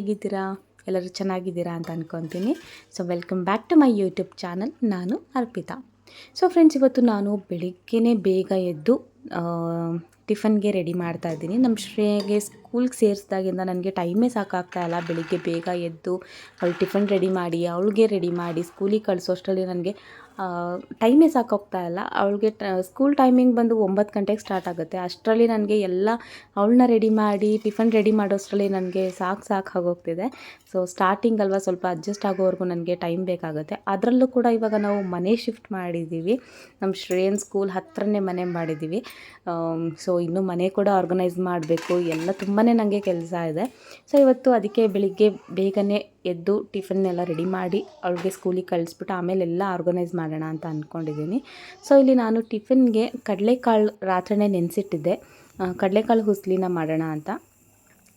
ಹೇಗಿದ್ದೀರಾ? ಎಲ್ಲರೂ ಚೆನ್ನಾಗಿದ್ದೀರಾ ಅಂತ ಅಂದ್ಕೊತೀನಿ so welcome back to my YouTube channel ನಾನು ಅರ್ಪಿತಾ. ಸೊ ಫ್ರೆಂಡ್ಸ್ ಇವತ್ತು ನಾನು ಬೆಳಿಗ್ಗೆನೇ ಬೇಗ ಎದ್ದು ಟಿಫನ್ಗೆ ರೆಡಿ ಮಾಡ್ತಾ ಇದ್ದೀನಿ. ನಮ್ಮ ಶ್ರೇಯಗೆ ಸ್ಕೂಲ್ಗೆ ಸೇರಿಸಿದಾಗಿಂದ ನನಗೆ ಟೈಮೇ ಸಾಕಾಗ್ತಾ ಇಲ್ಲ. ಬೆಳಿಗ್ಗೆ ಬೇಗ ಎದ್ದು, ಅವಳು ಟಿಫನ್ ರೆಡಿ ಮಾಡಿ, ಅವಳಿಗೆ ರೆಡಿ ಮಾಡಿ ಸ್ಕೂಲಿಗೆ ಕಳಿಸೋಷ್ಟರಲ್ಲಿ ನನಗೆ ಟೈಮೇ ಸಾಕೋಗ್ತಾ ಇಲ್ಲ. ಅವಳಿಗೆ ಸ್ಕೂಲ್ ಟೈಮಿಂಗ್ ಬಂದು ಒಂಬತ್ತು ಗಂಟೆಗೆ ಸ್ಟಾರ್ಟ್ ಆಗುತ್ತೆ. ಅಷ್ಟರಲ್ಲಿ ನನಗೆ ಎಲ್ಲ ಅವಳನ್ನ ರೆಡಿ ಮಾಡಿ ಟಿಫನ್ ರೆಡಿ ಮಾಡೋಷ್ಟರಲ್ಲಿ ನನಗೆ ಸಾಕು ಸಾಕು ಆಗೋಗ್ತಿದೆ. ಸೊ ಸ್ಟಾರ್ಟಿಂಗ್ ಅಲ್ವಾ ಸ್ವಲ್ಪ ಅಡ್ಜಸ್ಟ್ ಆಗೋವರೆಗೂ ನನಗೆ ಟೈಮ್ ಬೇಕಾಗುತ್ತೆ. ಅದರಲ್ಲೂ ಕೂಡ ಇವಾಗ ನಾವು ಮನೆ ಶಿಫ್ಟ್ ಮಾಡಿದ್ದೀವಿ ನಮ್ಮ ಶ್ರೇಯನ್ ಸ್ಕೂಲ್ ಹತ್ರನೇ ಮನೆ ಮಾಡಿದ್ದೀವಿ ಸೊ ಇನ್ನು ಮನೆ ಕೂಡ ಆರ್ಗನೈಸ್ ಮಾಡಬೇಕು. ಎಲ್ಲ ತುಂಬಾ ನನಗೆ ಕೆಲಸ ಇದೆ. ಸೊ ಇವತ್ತು ಅದಕ್ಕೆ ಬೆಳಿಗ್ಗೆ ಬೇಗನೆ ಎದ್ದು ಟಿಫನ್ನೆಲ್ಲ ರೆಡಿ ಮಾಡಿ ಅವಳಿಗೆ ಸ್ಕೂಲಿಗೆ ಕಳಿಸ್ಬಿಟ್ಟು ಆಮೇಲೆ ಎಲ್ಲ ಆರ್ಗನೈಸ್ ಮಾಡೋಣ ಅಂತ ಅಂದ್ಕೊಂಡಿದ್ದೀನಿ. ಸೊ, ಇಲ್ಲಿ ನಾನು ಟಿಫಿನ್ಗೆ ಕಡಲೆಕಾಳು ರಾತ್ರಿನೇ ನೆನೆಸಿಟ್ಟಿದ್ದೆ. ಕಡಲೆಕಾಳು ಹುಸ್ಲಿನ ಮಾಡೋಣ ಅಂತ.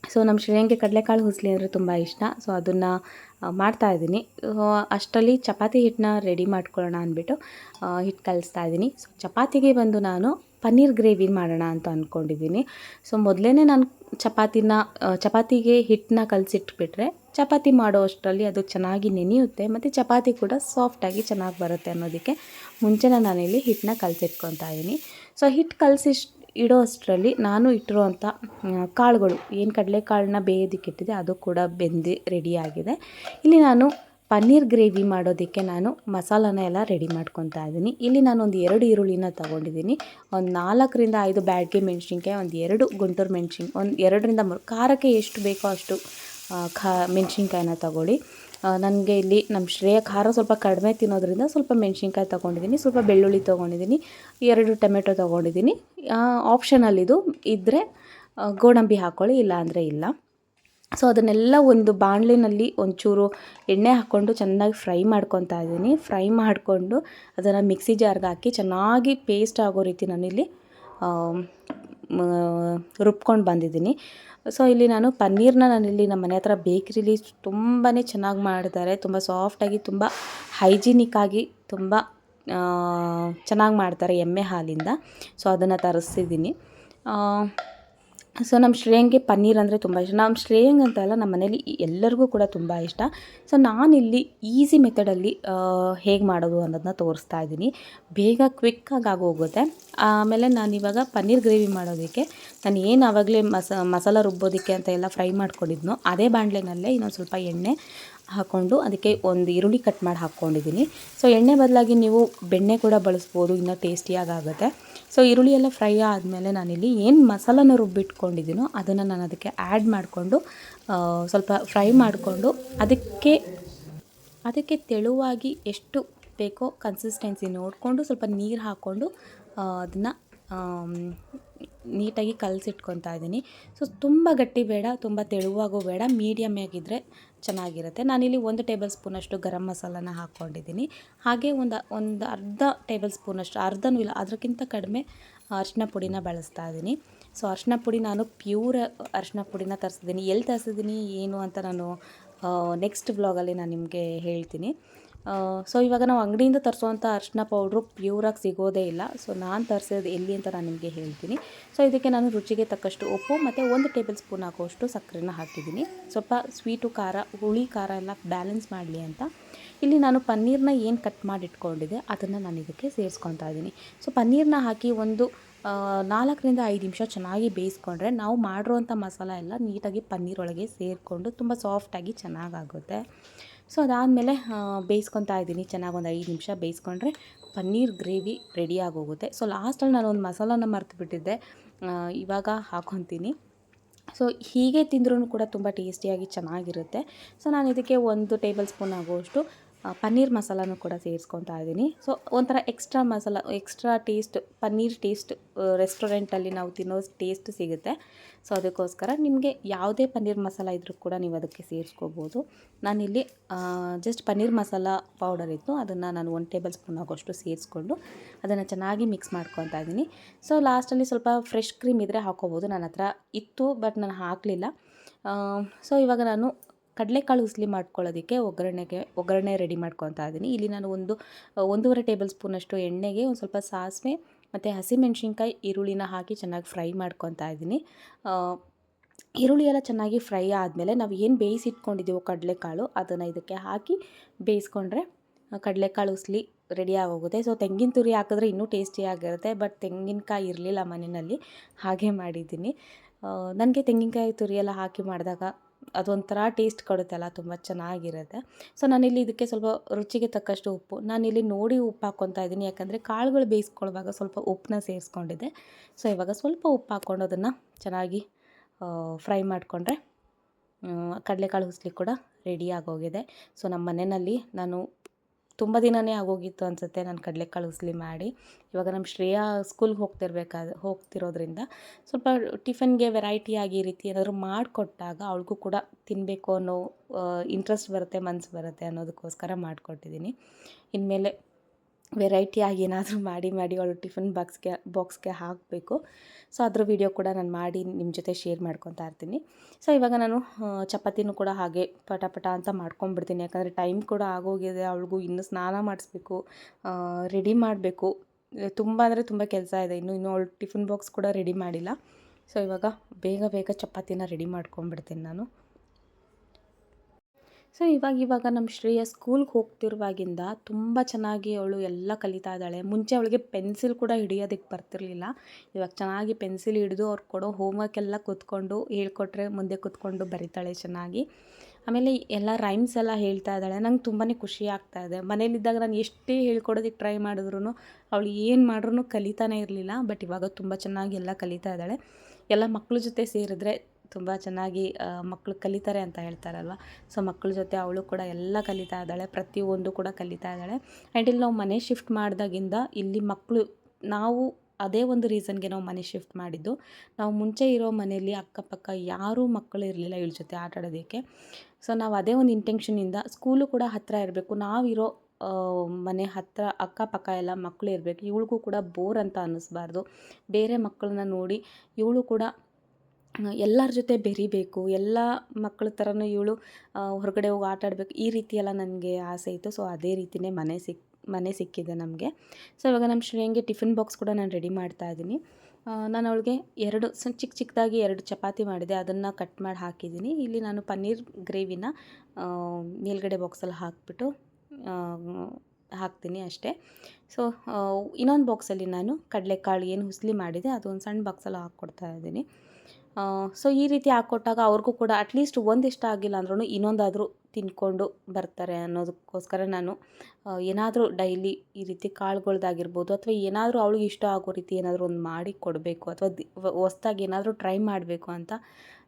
ಸೊ ನಮ್ಮ ಶ್ರೇಯಂಗೆ ಕಡಲೆಕಾಳು ಹುಸ್ಲಿ ಅಂದರೆ ತುಂಬ ಇಷ್ಟ. ಸೊ, ಅದನ್ನು ಮಾಡ್ತಾ ಇದ್ದೀನಿ. ಅಷ್ಟರಲ್ಲಿ ಚಪಾತಿ ಹಿಟ್ಟನ್ನ ರೆಡಿ ಮಾಡ್ಕೊಳ್ಳೋಣ ಅಂದ್ಬಿಟ್ಟು ಹಿಟ್ಟು ಕಲಿಸ್ತಾ ಇದ್ದೀನಿ. ಸೊ ಚಪಾತಿಗೆ ಬಂದು ನಾನು ಪನ್ನೀರ್ ಗ್ರೇವಿ ಮಾಡೋಣ ಅಂತ ಅಂದ್ಕೊಂಡಿದ್ದೀನಿ ಸೊ ಮೊದಲೇ ನಾನು ಚಪಾತಿನ ಚಪಾತಿಗೆ ಹಿಟ್ಟನ್ನ ಕಲಸಿಟ್ಬಿಟ್ರೆ ಚಪಾತಿ ಮಾಡೋ ಅಷ್ಟರಲ್ಲಿ ಅದು ಚೆನ್ನಾಗಿ ನೆನೆಯುತ್ತೆ, ಮತ್ತು ಚಪಾತಿ ಕೂಡ ಸಾಫ್ಟಾಗಿ ಚೆನ್ನಾಗಿ ಬರುತ್ತೆ ಅನ್ನೋದಕ್ಕೆ ಮುಂಚೆನೇ ನಾನಿಲ್ಲಿ ಹಿಟ್ಟನ್ನ ಕಲಸಿಟ್ಕೊತಾ ಇದ್ದೀನಿ. ಸೊ ಹಿಟ್ಟು ಕಲಸಿ ಇಡೋ ಅಷ್ಟರಲ್ಲಿ ನಾನು ಇಟ್ಟಿರೋವಂಥ ಕಾಳುಗಳು, ಏನು ಕಡಲೆಕಾಳನ್ನ ಬೇಯೋದಕ್ಕಿಟ್ಟಿದೆ ಅದು ಕೂಡ ಬೆಂದು ರೆಡಿಯಾಗಿದೆ. ಇಲ್ಲಿ ನಾನು ಪನ್ನೀರ್ ಗ್ರೇವಿ ಮಾಡೋದಕ್ಕೆ ನಾನು ಮಸಾಲಾನ ಎಲ್ಲ ರೆಡಿ ಮಾಡ್ಕೊತಾ ಇದ್ದೀನಿ. ಇಲ್ಲಿ ನಾನು ಒಂದು ಎರಡು ಈರುಳ್ಳಿನ ತಗೊಂಡಿದ್ದೀನಿ. ಒಂದು ನಾಲ್ಕರಿಂದ ಐದು ಬ್ಯಾಡ್ಗೆ ಮೆಣಸಿನ್ಕಾಯಿ, ಒಂದು ಎರಡು ಗುಂಟೂರು ಮೆಣಸಿನ್, ಒಂದು ಎರಡರಿಂದ ಮೂರು, ಖಾರಕ್ಕೆ ಎಷ್ಟು ಬೇಕೋ ಅಷ್ಟು ಖಾ, ಮೆಣಸಿನ್ಕಾಯಿನ ತಗೊಳ್ಳಿ. ನನಗೆ ಇಲ್ಲಿ ನಮ್ಮ ಶ್ರೇಯ ಖಾರ ಸ್ವಲ್ಪ ಕಡಿಮೆ ತಿನ್ನೋದ್ರಿಂದ ಸ್ವಲ್ಪ ಮೆಣಸಿನ್ಕಾಯಿ ತೊಗೊಂಡಿದ್ದೀನಿ ಸ್ವಲ್ಪ ಬೆಳ್ಳುಳ್ಳಿ ತೊಗೊಂಡಿದ್ದೀನಿ ಎರಡು ಟೊಮೆಟೊ ತೊಗೊಂಡಿದ್ದೀನಿ ಆಪ್ಷನಲ್ ಇದು ಇದ್ದರೆ ಗೋಡಂಬಿ ಹಾಕ್ಕೊಳ್ಳಿ ಇಲ್ಲ ಅಂದರೆ ಇಲ್ಲ. ಸೊ ಅದನ್ನೆಲ್ಲ ಒಂದು ಬಾಣಲಿನಲ್ಲಿ ಒಂಚೂರು ಎಣ್ಣೆ ಹಾಕ್ಕೊಂಡು ಚೆನ್ನಾಗಿ ಫ್ರೈ ಮಾಡ್ಕೊತಾ ಇದ್ದೀನಿ. ಫ್ರೈ ಮಾಡಿಕೊಂಡು ಅದನ್ನು ಮಿಕ್ಸಿ ಜಾರ್ಗೆ ಹಾಕಿ ಚೆನ್ನಾಗಿ ಪೇಸ್ಟ್ ಆಗೋ ರೀತಿ ನಾನಿಲ್ಲಿ ರುಬ್ಕೊಂಡು ಬಂದಿದ್ದೀನಿ. ಸೊ ಇಲ್ಲಿ ನಾನು ಪನ್ನೀರ್ನ ಇಲ್ಲಿ ನಮ್ಮ ಮನೆ ಹತ್ರ ಬೇಕ್ರಿಲಿ ತುಂಬಾ ಚೆನ್ನಾಗಿ ಮಾಡ್ತಾರೆ ತುಂಬ ಸಾಫ್ಟಾಗಿ ತುಂಬ ಹೈಜಿನಿಕ್ಕಾಗಿ ತುಂಬ ಚೆನ್ನಾಗಿ ಮಾಡ್ತಾರೆ ಎಮ್ಮೆ ಹಾಲಿಂದ. ಸೊ ಅದನ್ನು ತರಿಸ್ತಿದ್ದೀನಿ. ಸೊ ನಮ್ಮ ಶ್ರೇಯಂಗೆ ಪನ್ನೀರ್ ಅಂದರೆ ತುಂಬ ಇಷ್ಟ. ನಮ್ಮ ಶ್ರೇಯಂಗ್ ಅಂತ ಅಲ್ಲ ನಮ್ಮ ಮನೇಲಿ ಎಲ್ಲರಿಗೂ ಕೂಡ ತುಂಬ ಇಷ್ಟ. ಸೊ ನಾನಿಲ್ಲಿ ಈಸಿ ಮೆಥಡಲ್ಲಿ ಹೇಗೆ ಮಾಡೋದು ಅನ್ನೋದನ್ನ ತೋರಿಸ್ತಾ ಇದ್ದೀನಿ. ಬೇಗ ಕ್ವಿಕ್ಕಾಗಿ ಆಗೋಗುತ್ತೆ. ಆಮೇಲೆ ನಾನು ಇವಾಗ ಪನ್ನೀರ್ ಗ್ರೇವಿ ಮಾಡೋದಕ್ಕೆ ನಾನು ಏನು ಆವಾಗಲೇ ಮಸ, ಮಸಾಲ ರುಬ್ಬೋದಕ್ಕೆ ಅಂತ ಎಲ್ಲ ಫ್ರೈ ಮಾಡ್ಕೊಂಡಿದ್ನೋ ಅದೇ ಬಾಣಲೆನಲ್ಲೇ ಇನ್ನೊಂದು ಸ್ವಲ್ಪ ಎಣ್ಣೆ ಹಾಕ್ಕೊಂಡು ಅದಕ್ಕೆ ಒಂದು ಈರುಳ್ಳಿ ಕಟ್ ಮಾಡಿ ಹಾಕ್ಕೊಂಡಿದ್ದೀನಿ. ಸೊ ಎಣ್ಣೆ ಬದಲಾಗಿ ನೀವು ಬೆಣ್ಣೆ ಕೂಡ ಬಳಸ್ಬೋದು, ಇನ್ನೂ ಟೇಸ್ಟಿಯಾಗಿ ಆಗುತ್ತೆ ಸೊ ಈರುಳ್ಳಿ ಎಲ್ಲ ಫ್ರೈ ಆದಮೇಲೆ ನಾನಿಲ್ಲಿ ಏನು ಮಸಾಲನ ರುಬ್ಬಿಟ್ಕೊಂಡಿದ್ದೀನೋ ಅದನ್ನು ನಾನು ಅದಕ್ಕೆ ಆ್ಯಡ್ ಮಾಡಿಕೊಂಡು ಸ್ವಲ್ಪ ಫ್ರೈ ಮಾಡಿಕೊಂಡು ಅದಕ್ಕೆ ಅದಕ್ಕೆ ತೆಳುವಾಗಿ ಎಷ್ಟು ಬೇಕೋ ಕನ್ಸಿಸ್ಟೆನ್ಸಿ ನೋಡಿಕೊಂಡು ಸ್ವಲ್ಪ ನೀರು ಹಾಕ್ಕೊಂಡು ಅದನ್ನು ನೀಟಾಗಿ ಕಲಸಿಟ್ಕೊತಾ ಇದ್ದೀನಿ. ಸೊ ತುಂಬ ಗಟ್ಟಿ ಬೇಡ, ತುಂಬ ತೆಳುವಾಗೂ ಬೇಡ ಮೀಡಿಯಮ್ ಆಗಿದ್ದರೆ ಚೆನ್ನಾಗಿರುತ್ತೆ. ನಾನಿಲ್ಲಿ ಒಂದು ಟೇಬಲ್ ಸ್ಪೂನಷ್ಟು ಗರಂ ಮಸಾಲಾನ ಹಾಕ್ಕೊಂಡಿದ್ದೀನಿ. ಹಾಗೆ ಒಂದು ಒಂದು ಅರ್ಧ ಟೇಬಲ್ ಸ್ಪೂನಷ್ಟು, ಅರ್ಧನೂ ಇಲ್ಲ ಅದಕ್ಕಿಂತ ಕಡಿಮೆ ಅರಿಶಿನ ಪುಡಿನ ಬಳಸ್ತಾ ಇದ್ದೀನಿ. ಸೊ ಅರಿಶಿನ ಪುಡಿ ನಾನು ಪ್ಯೂರ್ ಅರಿಶಿನ ಪುಡಿನ ತರಿಸಿದ್ದೀನಿ. ಎಲ್ಲಿ ತರಿಸಿದ್ದೀನಿ, ಏನು ಅಂತ ನಾನು ನೆಕ್ಸ್ಟ್ ವ್ಲಾಗಲ್ಲಿ ನಾನು ನಿಮಗೆ ಹೇಳ್ತೀನಿ. ಸೊ ಇವಾಗ ನಾವು ಅಂಗಡಿಯಿಂದ ತರಿಸೋವಂಥ ಅರಿಶಿನ ಪೌಡ್ರು ಪ್ಯೂರಾಗಿ ಸಿಗೋದೇ ಇಲ್ಲ. ಸೊ ನಾನು ತರಿಸೋದು ಎಲ್ಲಿ ಅಂತ ನಾನು ನಿಮಗೆ ಹೇಳ್ತೀನಿ. ಸೊ ಇದಕ್ಕೆ ನಾನು ರುಚಿಗೆ ತಕ್ಕಷ್ಟು ಉಪ್ಪು ಮತ್ತು ಒಂದು ಟೇಬಲ್ ಸ್ಪೂನ್ ಹಾಕುವಷ್ಟು ಸಕ್ಕರೆನ ಹಾಕಿದ್ದೀನಿ. ಸ್ವಲ್ಪ ಸ್ವೀಟು ಖಾರ, ಹುಳಿ ಖಾರ ಎಲ್ಲ ಬ್ಯಾಲೆನ್ಸ್ ಮಾಡಲಿ ಅಂತ. ಇಲ್ಲಿ ನಾನು ಪನ್ನೀರ್ನ ಏನು ಕಟ್ ಮಾಡಿ ಇಟ್ಕೊಂಡಿದ್ದೆ ಅದನ್ನು ನಾನು ಇದಕ್ಕೆ ಸೇರಿಸ್ಕೊತಾ ಇದ್ದೀನಿ. ಸೊ ಪನ್ನೀರ್ನ ಹಾಕಿ ಒಂದು ನಾಲ್ಕರಿಂದ ಐದು ನಿಮಿಷ ಚೆನ್ನಾಗಿ ಬೇಯಿಸ್ಕೊಂಡ್ರೆ ನಾವು ಮಾಡಿರೋವಂಥ ಮಸಾಲ ಎಲ್ಲ ನೀಟಾಗಿ ಪನ್ನೀರೊಳಗೆ ಸೇರಿಕೊಂಡು ತುಂಬ ಸಾಫ್ಟಾಗಿ ಚೆನ್ನಾಗಾಗುತ್ತೆ. ಸೊ, ಅದಾದಮೇಲೆ ಬೇಯಿಸ್ಕೊತಾ ಇದ್ದೀನಿ. ಚೆನ್ನಾಗಿ ಒಂದು ಐದು ನಿಮಿಷ ಬೇಯಿಸ್ಕೊಂಡ್ರೆ ಪನ್ನೀರ್ ಗ್ರೇವಿ ರೆಡಿ ಆಗೋಗುತ್ತೆ. ಸೊ, ಲಾಸ್ಟಲ್ಲಿ ನಾನು ಒಂದು ಮಸಾಲಾನ ಮರ್ತು ಬಿಟ್ಟಿದ್ದೆ ಇವಾಗ ಹಾಕೊತೀನಿ. ಸೊ, ಹೀಗೆ ತಿಂದ್ರೂ ಕೂಡ ತುಂಬ ಟೇಸ್ಟಿಯಾಗಿ ಚೆನ್ನಾಗಿರುತ್ತೆ. ಸೊ, ನಾನು ಇದಕ್ಕೆ ಒಂದು ಟೇಬಲ್ ಸ್ಪೂನ್ ಆಗುವಷ್ಟು ಪನ್ನೀರ್ ಮಸಾಲನೂ ಕೂಡ ಸೇರಿಸ್ಕೊತಾ ಇದ್ದೀನಿ. ಸೊ ಒಂಥರ extra masala extra taste paneer taste ರೆಸ್ಟೋರೆಂಟಲ್ಲಿ ನಾವು ತಿನ್ನೋ ಟೇಸ್ಟ್ ಸಿಗುತ್ತೆ. ಸೊ ಅದಕ್ಕೋಸ್ಕರ ನಿಮಗೆ ಯಾವುದೇ ಪನ್ನೀರ್ ಮಸಾಲ ಇದ್ರೂ ಕೂಡ ನೀವು ಅದಕ್ಕೆ ಸೇರಿಸ್ಕೋಬೋದು. ನಾನಿಲ್ಲಿ ಜಸ್ಟ್ ಪನ್ನೀರ್ ಮಸಾಲ ಪೌಡರ್ ಇತ್ತು. ಅದನ್ನು ನಾನು ಒನ್ ಟೇಬಲ್ ಸ್ಪೂನ್ ಆಗೋಷ್ಟು ಸೇರಿಸ್ಕೊಂಡು ಅದನ್ನು ಚೆನ್ನಾಗಿ ಮಿಕ್ಸ್ ಮಾಡ್ಕೊತಾ ಇದ್ದೀನಿ. ಸೊ ಲಾಸ್ಟಲ್ಲಿ ಸ್ವಲ್ಪ ಫ್ರೆಶ್ ಕ್ರೀಮ್ ಇದ್ದರೆ ಹಾಕೋಬೋದು. ನನ್ನ ಹತ್ರ ಇತ್ತು ಬಟ್ ನಾನು ಹಾಕಲಿಲ್ಲ. ಸೊ ಇವಾಗ ನಾನು ಕಡಲೆಕಾಳು ಉಸ್ಲಿ ಮಾಡ್ಕೊಳ್ಳೋದಕ್ಕೆ ಒಗ್ಗರಣೆಗೆ, ಒಗ್ಗರಣೆ ರೆಡಿ ಮಾಡ್ಕೊತಾ ಇದ್ದೀನಿ. ಇಲ್ಲಿ ನಾನು ಒಂದು, ಒಂದೂವರೆ ಟೇಬಲ್ ಸ್ಪೂನಷ್ಟು ಎಣ್ಣೆಗೆ ಒಂದು ಸ್ವಲ್ಪ ಸಾಸಿವೆ ಮತ್ತು ಹಸಿಮೆಣ್ಸಿನ್ಕಾಯಿ ಈರುಳ್ಳಿನ ಹಾಕಿ ಚೆನ್ನಾಗಿ ಫ್ರೈ ಮಾಡ್ಕೊತಾ ಇದ್ದೀನಿ. ಈರುಳ್ಳಿ ಎಲ್ಲ ಚೆನ್ನಾಗಿ ಫ್ರೈ ಆದಮೇಲೆ ನಾವು ಏನು ಬೇಯಿಸಿಟ್ಕೊಂಡಿದ್ದೀವೋ ಕಡಲೆಕಾಳು ಅದನ್ನು ಇದಕ್ಕೆ ಹಾಕಿ ಬೇಯಿಸ್ಕೊಂಡ್ರೆ ಕಡಲೆಕಾಳು ಉಸ್ಲಿ ರೆಡಿ ಆಗೋಗುತ್ತೆ. ಸೊ ತೆಂಗಿನ ತುರಿ ಹಾಕಿದ್ರೆ ಇನ್ನೂ ಟೇಸ್ಟಿಯಾಗಿರುತ್ತೆ ಬಟ್ ತೆಂಗಿನಕಾಯಿ ಇರಲಿಲ್ಲ ಮನೆಯಲ್ಲಿ, ಹಾಗೆ ಮಾಡಿದ್ದೀನಿ. ನನಗೆ ತೆಂಗಿನಕಾಯಿ ತುರಿ ಹಾಕಿ ಮಾಡಿದಾಗ ಅದೊಂಥರ ಟೇಸ್ಟ್ ಕೊಡುತ್ತೆ ಅಲ್ಲ ತುಂಬ ಚೆನ್ನಾಗಿರುತ್ತೆ. ಸೊ ನಾನಿಲ್ಲಿ ಇದಕ್ಕೆ ಸ್ವಲ್ಪ ರುಚಿಗೆ ತಕ್ಕಷ್ಟು ಉಪ್ಪು, ನಾನಿಲ್ಲಿ ನೋಡಿ ಉಪ್ಪು ಹಾಕ್ಕೊತಾ ಇದ್ದೀನಿ. ಯಾಕಂದರೆ ಕಾಳುಗಳು ಬೇಯಿಸ್ಕೊಳ್ಳುವಾಗ ಸ್ವಲ್ಪ ಉಪ್ಪನ್ನ ಸೇರಿಸ್ಕೊಂಡಿದ್ದೆ. ಸೊ ಇವಾಗ ಸ್ವಲ್ಪ ಉಪ್ಪು ಹಾಕ್ಕೊಂಡು ಅದನ್ನು ಚೆನ್ನಾಗಿ ಫ್ರೈ ಮಾಡಿಕೊಂಡ್ರೆ ಕಡಲೆಕಾಳು ಹುಸ್ಲಿ ಕೂಡ ರೆಡಿ ಆಗೋಗಿದೆ. ಸೊ ನಮ್ಮ ಮನೆಯಲ್ಲಿ ನಾನು ತುಂಬ ದಿನವೇ ಆಗೋಗಿತ್ತು ಅನಿಸುತ್ತೆ ನಾನು ಕಡಲೆಕಾಳು ಉಸ್ಲಿ ಮಾಡಿ. ಇವಾಗ ನಮ್ಮ ಶ್ರೇಯಾ ಸ್ಕೂಲ್ಗೆ ಹೋಗ್ತಿರ್ಬೇಕಾದ, ಹೋಗ್ತಿರೋದ್ರಿಂದ ಸ್ವಲ್ಪ ಟಿಫನ್ಗೆ ವೆರೈಟಿಯಾಗಿ ಈ ರೀತಿ ಏನಾದರೂ ಮಾಡಿಕೊಟ್ಟಾಗ ಅವಳಿಗೂ ಕೂಡ ತಿನ್ನಬೇಕು ಅನ್ನೋ ಇಂಟ್ರೆಸ್ಟ್ ಬರುತ್ತೆ ಮನಸ್ಸು ಬರುತ್ತೆ ಅನ್ನೋದಕ್ಕೋಸ್ಕರ ಮಾಡಿಕೊಟ್ಟಿದ್ದೀನಿ ಇನ್ಮೇಲೆ ವೆರೈಟಿಯಾಗಿ ಏನಾದರೂ ಮಾಡಿ ಮಾಡಿ ಅವಳು ಟಿಫನ್ ಬಾಕ್ಸ್ಗೆ ಬಾಕ್ಸ್ಗೆ ಹಾಕಬೇಕು. ಸೊ ಅದ್ರ ವಿಡಿಯೋ ಕೂಡ ನಾನು ಮಾಡಿ ನಿಮ್ಮ ಜೊತೆ ಶೇರ್ ಮಾಡ್ಕೊತಾ ಇರ್ತೀನಿ. ಸೊ ಇವಾಗ ನಾನು ಚಪಾತಿನೂ ಕೂಡ ಹಾಗೆ ಪಟ ಪಟ ಅಂತ ಮಾಡ್ಕೊಂಬಿಡ್ತೀನಿ. ಯಾಕಂದರೆ ಟೈಮ್ ಕೂಡ ಆಗೋಗಿದೆ, ಅವಳಿಗೂ ಇನ್ನೂ ಸ್ನಾನ ಮಾಡಿಸ್ಬೇಕು ರೆಡಿ ಮಾಡಬೇಕು. ತುಂಬ ಅಂದರೆ ತುಂಬ ಕೆಲಸ ಇದೆ. ಇನ್ನು, ಇನ್ನೂ ಅವಳು ಟಿಫಿನ್ ಬಾಕ್ಸ್ ಕೂಡ ರೆಡಿ ಮಾಡಿಲ್ಲ. ಸೊ ಇವಾಗ ಬೇಗ ಬೇಗ ಚಪಾತಿನ ರೆಡಿ ಮಾಡ್ಕೊಂಡ್ಬಿಡ್ತೀನಿ ನಾನು. ಸೊ ಇವಾಗ ಇವಾಗ ನಮ್ಮ ಶ್ರೇಯ ಸ್ಕೂಲ್ಗೆ ಹೋಗ್ತಿರುವಾಗಿಂದ ತುಂಬ ಚೆನ್ನಾಗಿ ಅವಳು ಎಲ್ಲ ಕಲಿತಾ ಇದ್ದಾಳೆ. ಮುಂಚೆ ಅವಳಿಗೆ ಪೆನ್ಸಿಲ್ ಕೂಡ ಹಿಡಿಯೋದಕ್ಕೆ ಬರ್ತಿರ್ಲಿಲ್ಲ. ಇವಾಗ ಚೆನ್ನಾಗಿ ಪೆನ್ಸಿಲ್ ಹಿಡಿದು ಅವ್ರು ಕೊಡೋ ಹೋಮ್ವರ್ಕ್ ಎಲ್ಲ ಕೂತ್ಕೊಂಡು ಹೇಳ್ಕೊಟ್ರೆ ಮುಂದೆ ಕೂತ್ಕೊಂಡು ಬರಿತಾಳೆ ಚೆನ್ನಾಗಿ. ಆಮೇಲೆ ಎಲ್ಲ ರೈಮ್ಸ್ ಎಲ್ಲ ಹೇಳ್ತಾ ಇದ್ದಾಳೆ. ನಂಗೆ ತುಂಬಾ ಖುಷಿ ಆಗ್ತಾ ಇದೆ. ಮನೇಲಿದ್ದಾಗ ನಾನು ಎಷ್ಟೇ ಹೇಳ್ಕೊಡೋದಕ್ಕೆ ಟ್ರೈ ಮಾಡಿದ್ರು ಅವಳು ಏನು ಮಾಡ್ರೂ ಕಲಿತಾನೇ ಇರಲಿಲ್ಲ. ಬಟ್ ಇವಾಗ ತುಂಬ ಚೆನ್ನಾಗಿ ಎಲ್ಲ ಕಲಿತಾ ಇದ್ದಾಳೆ. ಎಲ್ಲ ಮಕ್ಕಳ ಜೊತೆ ಸೇರಿದ್ರೆ ತುಂಬ ಚೆನ್ನಾಗಿ ಮಕ್ಕಳು ಕಲಿತಾರೆ ಅಂತ ಹೇಳ್ತಾರಲ್ವ? ಸೊ ಮಕ್ಕಳ ಜೊತೆ ಅವಳು ಕೂಡ ಎಲ್ಲ ಕಲಿತಾ ಇದ್ದಾಳೆ, ಪ್ರತಿಯೊಂದು ಕೂಡ ಕಲಿತಾ ಇದ್ದಾಳೆ. ಆ್ಯಂಡ್ ಇಲ್ಲಿ ನಾವು ಮನೆ ಶಿಫ್ಟ್ ಮಾಡಿದಾಗಿಂದ ಇಲ್ಲಿ ಮಕ್ಕಳು ನಾವು ಅದೇ ಒಂದು ರೀಸನ್ಗೆ ನಾವು ಮನೆ ಶಿಫ್ಟ್ ಮಾಡಿದ್ದು. ನಾವು ಮುಂಚೆ ಇರೋ ಮನೆಯಲ್ಲಿ ಅಕ್ಕಪಕ್ಕ ಯಾರೂ ಮಕ್ಕಳು ಇರಲಿಲ್ಲ ಇವಳ ಜೊತೆ ಆಟ ಆಡೋದಕ್ಕೆ ಸೊ ನಾವು ಅದೇ ಒಂದು ಇಂಟೆನ್ಷನಿಂದ ಸ್ಕೂಲು ಕೂಡ ಹತ್ತಿರ ಇರಬೇಕು. ನಾವಿರೋ ಮನೆ ಹತ್ತಿರ ಅಕ್ಕಪಕ್ಕ ಎಲ್ಲ ಮಕ್ಕಳು ಇರಬೇಕು. ಇವಳಿಗೂ ಕೂಡ ಬೋರ್ ಅಂತ ಅನ್ನಿಸ್ಬಾರ್ದು. ಬೇರೆ ಮಕ್ಕಳನ್ನ ನೋಡಿ ಇವಳು ಕೂಡ ಎಲ್ಲರ ಜೊತೆ ಬೆರಿಬೇಕು, ಎಲ್ಲ ಮಕ್ಕಳ ಥರನೂ ಇವಳು ಹೊರಗಡೆ ಹೋಗಿ ಆಟ ಆಡಬೇಕು, ಈ ರೀತಿ ಎಲ್ಲ ನನಗೆ ಆಸೆ ಇತ್ತು. ಸೊ ಅದೇ ರೀತಿಯೇ ಮನೆ ಸಿಕ್, ಮನೆ ಸಿಕ್ಕಿದೆ ನಮಗೆ. ಸೊ ಇವಾಗ ನಮ್ಮ ಶ್ರೇಯಂಗೆ ಟಿಫಿನ್ ಬಾಕ್ಸ್ ಕೂಡ ನಾನು ರೆಡಿ ಮಾಡ್ತಾ ಇದ್ದೀನಿ. ನಾನು ಅವಳಿಗೆ ಎರಡು ಚಿಕ್ಕ ಚಿಕ್ಕದಾಗಿ ಎರಡು ಚಪಾತಿ ಮಾಡಿದೆ. ಅದನ್ನು ಕಟ್ ಮಾಡಿ ಹಾಕಿದ್ದೀನಿ. ಇಲ್ಲಿ ನಾನು ಪನ್ನೀರ್ ಗ್ರೇವಿನ ಮೇಲ್ಗಡೆ ಬಾಕ್ಸಲ್ಲಿ ಹಾಕಿಬಿಟ್ಟು ಹಾಕ್ತೀನಿ ಅಷ್ಟೇ. ಸೊ ಇನ್ನೊಂದು ಬಾಕ್ಸಲ್ಲಿ ನಾನು ಕಡಲೆಕಾಳು, ಏನು ಹುಸ್ಲಿ ಮಾಡಿದೆ, ಅದೊಂದು ಸಣ್ಣ ಬಾಕ್ಸಲ್ಲಿ ಹಾಕ್ಕೊಡ್ತಾ ಇದ್ದೀನಿ. ಸೊ ಈ ರೀತಿ ಹಾಕ್ಕೊಟ್ಟಾಗ ಅವ್ರಿಗೂ ಕೂಡ ಅಟ್ಲೀಸ್ಟ್ ಒಂದಿಷ್ಟ ಆಗಿಲ್ಲ ಅಂದ್ರೂ ಇನ್ನೊಂದಾದರೂ ತಿಂದ್ಕೊಂಡು ಬರ್ತಾರೆ ಅನ್ನೋದಕ್ಕೋಸ್ಕರ ನಾನು ಏನಾದರೂ ಡೈಲಿ ಈ ರೀತಿ ಕಾಳುಗಳ್ದಾಗಿರ್ಬೋದು ಅಥವಾ ಏನಾದರೂ ಅವಳಿಗೆ ಇಷ್ಟ ಆಗೋ ರೀತಿ ಏನಾದರೂ ಒಂದು ಮಾಡಿ ಕೊಡಬೇಕು ಅಥವಾ ಹೊಸ್ದಾಗಿ ಏನಾದರೂ ಟ್ರೈ ಮಾಡಬೇಕು ಅಂತ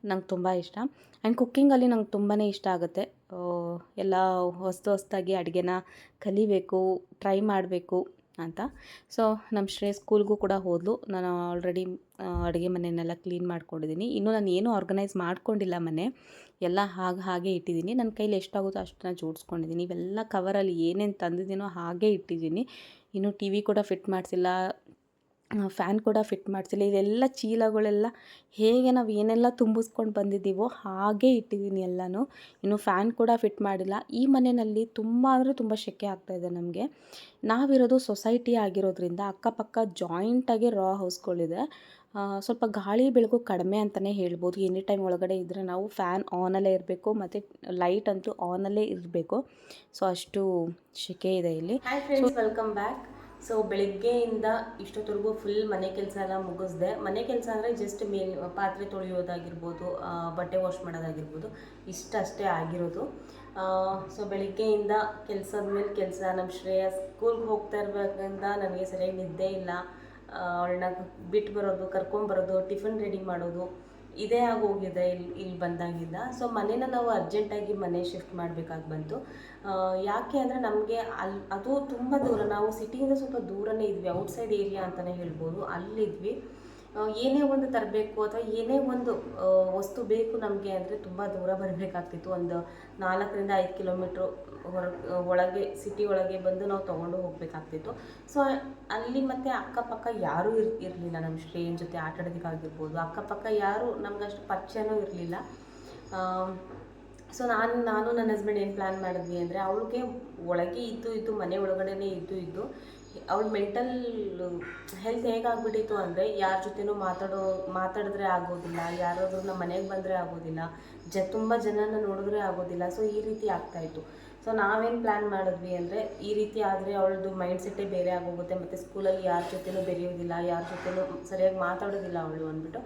ನಂಗೆ ತುಂಬ ಇಷ್ಟ. ಆ್ಯಂಡ್ ಕುಕ್ಕಿಂಗಲ್ಲಿ ನಂಗೆ ತುಂಬಾ ಇಷ್ಟ ಆಗುತ್ತೆ. ಎಲ್ಲ ಹೊಸ್ದು ಹೊಸ್ದಾಗಿ ಅಡುಗೆನ ಕಲಿಬೇಕು ಟ್ರೈ ಮಾಡಬೇಕು. ಅಂತ. ಸೊ ನಮ್ಮ ಶ್ರೇ ಸ್ಕೂಲ್ಗೂ ಕೂಡ ಹೋದಲು. ನಾನು ಆಲ್ರೆಡಿ ಅಡುಗೆ ಮನೆಯನ್ನೆಲ್ಲ ಕ್ಲೀನ್ ಮಾಡ್ಕೊಂಡಿದ್ದೀನಿ. ಇನ್ನೂ ನಾನು ಏನೂ ಆರ್ಗನೈಸ್ ಮಾಡ್ಕೊಂಡಿಲ್ಲ ಮನೆ. ಎಲ್ಲ ಹಾಗೆ ಹಾಗೆ ಇಟ್ಟಿದ್ದೀನಿ. ನನ್ನ ಕೈಲಿ ಎಷ್ಟಾಗುತ್ತೋ ಅಷ್ಟನ್ನ ಜೋಡಿಸ್ಕೊಂಡಿದ್ದೀನಿ. ಇವೆಲ್ಲ ಕವರಲ್ಲಿ ಏನೇನು ತಂದಿದ್ದೀನೋ ಹಾಗೆ ಇಟ್ಟಿದ್ದೀನಿ. ಇನ್ನೂ ಟಿ ವಿ ಕೂಡ ಫಿಟ್ ಮಾಡಿಸಿಲ್ಲ. ಫ್ಯಾನ್ ಕೂಡ ಫಿಟ್ ಮಾಡಿಸಿಲ್ಲ. ಇದೆಲ್ಲ ಚೀಲಗಳೆಲ್ಲ ಹೇಗೆ ನಾವು ಏನೆಲ್ಲ ತುಂಬಿಸ್ಕೊಂಡು ಬಂದಿದ್ದೀವೋ ಹಾಗೆ ಇಟ್ಟಿದ್ದೀನಿ ಎಲ್ಲನೂ. ಇನ್ನು ಫ್ಯಾನ್ ಕೂಡ ಫಿಟ್ ಮಾಡಿಲ್ಲ. ಈ ಮನೆಯಲ್ಲಿ ತುಂಬ ಅಂದರೆ ತುಂಬ ಶೆಕೆ ಆಗ್ತಾಯಿದೆ ನಮಗೆ. ನಾವಿರೋದು ಸೊಸೈಟಿ ಆಗಿರೋದ್ರಿಂದ ಅಕ್ಕಪಕ್ಕ ಜಾಯಿಂಟಾಗಿ ರಾ ಹೌಸ್ಗಳಿದೆ ಸ್ವಲ್ಪ ಗಾಳಿ ಬೆಳಕು ಕಡಿಮೆ ಅಂತಲೇ ಹೇಳ್ಬೋದು. ಎನಿ ಟೈಮ್ ಒಳಗಡೆ ಇದ್ದರೆ ನಾವು ಫ್ಯಾನ್ ಆನಲ್ಲೇ ಇರಬೇಕು ಮತ್ತು ಲೈಟ್ ಅಂತೂ ಆನಲ್ಲೇ ಇರಬೇಕು. ಸೊ ಅಷ್ಟು ಶೆಕೆ ಇದೆ ಇಲ್ಲಿ. ವೆಲ್ಕಮ್ ಬ್ಯಾಕ್ ಸೊ ಬೆಳಗ್ಗೆಯಿಂದ ಇಷ್ಟೊತ್ತರೆಗೂ ಫುಲ್ ಮನೆ ಕೆಲಸ ಎಲ್ಲ ಮುಗಿಸ್ದೆ. ಮನೆ ಕೆಲಸ ಅಂದರೆ ಜಸ್ಟ್ ಮೇಲ್, ಪಾತ್ರೆ ತೊಳೆಯೋದಾಗಿರ್ಬೋದು ಬಟ್ಟೆ ವಾಶ್ ಮಾಡೋದಾಗಿರ್ಬೋದು, ಇಷ್ಟಷ್ಟೇ ಆಗಿರೋದು. ಸೊ ಬೆಳಗ್ಗೆಯಿಂದ ಕೆಲಸದ ಮೇಲೆ ಕೆಲಸ ನಮ್ಮ ಶ್ರೇಯ ಸ್ಕೂಲ್ಗೆ ಹೋಗ್ತಾ ಇರಬೇಕಂತ ನನಗೆ ಸರಿಯಾಗಿ ನಿದ್ದೆ ಇಲ್ಲ. ಅವಳನ್ನ ಬಿಟ್ಟು ಬರೋದು ಕರ್ಕೊಂಬರೋದು ಟಿಫನ್ ರೆಡಿ ಮಾಡೋದು. ಇದೇ ಆಗೋಗಿದೆ ಇಲ್ಲಿ ಇಲ್ಲಿ ಬಂದಾಗಿಂದ. ಸೊ ಮನೇನ ನಾವು ಅರ್ಜೆಂಟಾಗಿ ಮನೆ ಶಿಫ್ಟ್ ಮಾಡಬೇಕಾಗಿ ಬಂತು. ಯಾಕೆ ಅಂದರೆ ನಮಗೆ ಅಲ್ಲಿ ಅದು ತುಂಬ ದೂರ. ನಾವು ಸಿಟಿಯಿಂದ ಸ್ವಲ್ಪ ದೂರನೇ ಇದ್ವಿ, ಔಟ್ಸೈಡ್ ಏರಿಯಾ ಅಂತಲೇ ಹೇಳ್ಬೋದು. ಅಲ್ಲಿದ್ವಿ. ಏನೇ ಒಂದು ತರಬೇಕು ಅಥವಾ ಏನೇ ಒಂದು ವಸ್ತು ಬೇಕು ನಮಗೆ ಅಂದರೆ ತುಂಬ ದೂರ ಬರಬೇಕಾಗ್ತಿತ್ತು. ಒಂದು ನಾಲ್ಕರಿಂದ ಐದು ಕಿಲೋಮೀಟ್ರು ಹೊರ, ಒಳಗೆ ಸಿಟಿ ಒಳಗೆ ಬಂದು ನಾವು ತೊಗೊಂಡು ಹೋಗಬೇಕಾಗ್ತಿತ್ತು. ಸೊ ಅಲ್ಲಿ ಮತ್ತು ಅಕ್ಕಪಕ್ಕ ಯಾರೂ ಇರ್, ಇರಲಿಲ್ಲ ನಮ್ಮ ಶ್ರೇಯನ್ ಜೊತೆ ಆಟ ಆಡೋದಕ್ಕಾಗಿರ್ಬೋದು ಅಕ್ಕಪಕ್ಕ ಯಾರೂ ನಮ್ಗಷ್ಟು ಪರಿಚಯನೂ ಇರಲಿಲ್ಲ. ಸೊ ನಾನು ನಾನು ನನ್ನ ಹಸ್ಬೆಂಡ್ ಏನು ಪ್ಲ್ಯಾನ್ ಮಾಡಿದ್ವಿ ಅಂದರೆ ಅವಳಿಗೆ ಒಳಗೆ ಇದ್ದು ಇದ್ದು, ಮನೆ ಒಳಗಡೆನೇ ಇದ್ದು ಇದ್ದು, ಅವಳ ಮೆಂಟಲ್ ಹೆಲ್ತ್ ಹೇಗಾಗ್ಬಿಟ್ಟಿತ್ತು ಅಂದರೆ ಯಾರ ಜೊತೆನೂ ಮಾತಾಡೋ, ಮಾತಾಡಿದ್ರೆ ಆಗೋದಿಲ್ಲ, ಯಾರಾದರೂ ನಮ್ಮ ಮನೆಗೆ ಬಂದರೆ ಆಗೋದಿಲ್ಲ, ಜ, ತುಂಬ ಜನನ ನೋಡಿದ್ರೆ ಆಗೋದಿಲ್ಲ. ಸೊ ಈ ರೀತಿ ಆಗ್ತಾಯಿತ್ತು ಸೊ ನಾವೇನು ಪ್ಲ್ಯಾನ್ ಮಾಡಿದ್ವಿ ಅಂದರೆ ಈ ರೀತಿ ಆದರೆ ಅವಳದು ಮೈಂಡ್ ಸೆಟ್ಟೇ ಬೇರೆ ಆಗೋಗುತ್ತೆ ಮತ್ತು ಸ್ಕೂಲಲ್ಲಿ ಯಾರ ಜೊತೆನೂ ಬೆರೆಯೋದಿಲ್ಲ ಯಾರ ಜೊತೆನೂ ಸರಿಯಾಗಿ ಮಾತಾಡೋದಿಲ್ಲ ಅವಳು ಅಂದ್ಬಿಟ್ಟು.